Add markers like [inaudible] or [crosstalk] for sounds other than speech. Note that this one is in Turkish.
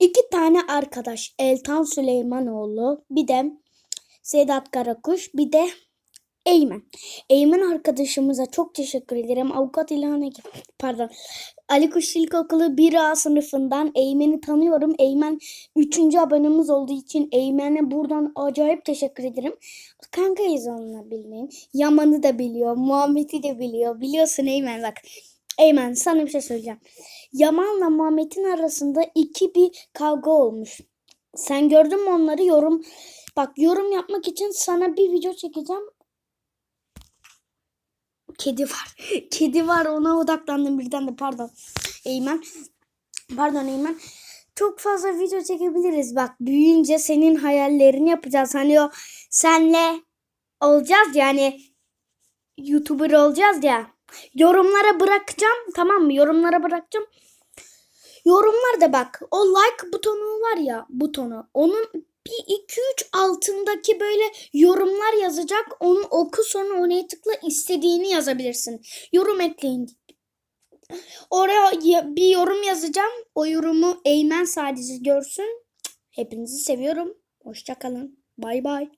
İki tane arkadaş. Eltan Süleymanoğlu. Bir de Sedat Karakuş. Bir de Eymen. Eymen arkadaşımıza çok teşekkür ederim. Avukat İlhan Ege- pardon. Ali Kuş İlkokulu 1A sınıfından Eymen'i tanıyorum. Eymen 3. abonemiz olduğu için Eymen'e buradan acayip teşekkür ederim. Kankayız onunla bildiğin. Yaman'ı da biliyor. Muhammed'i de biliyor. Biliyorsun Eymen bak. Eymen sana bir şey söyleyeceğim. Yaman'la Muhammed'in arasında iki bir kavga olmuş. Sen gördün mü onları? Yorum bak yorum yapmak için sana bir video çekeceğim. Kedi var. [laughs] Kedi var ona odaklandım birden de pardon. Eymen. Pardon Eymen. Çok fazla video çekebiliriz. Bak büyüyünce senin hayallerini yapacağız. Hani o senle olacağız yani YouTuber olacağız ya. Yorumlara bırakacağım tamam mı? Yorumlara bırakacağım. Yorumlarda bak o like butonu var ya butonu. Onun bir iki üç altındaki böyle yorumlar yazacak. Onu oku sonra oraya tıkla istediğini yazabilirsin. Yorum ekleyin. Oraya ya- bir yorum yazacağım. O yorumu Eymen sadece görsün. Hepinizi seviyorum. Hoşça kalın. Bay bay.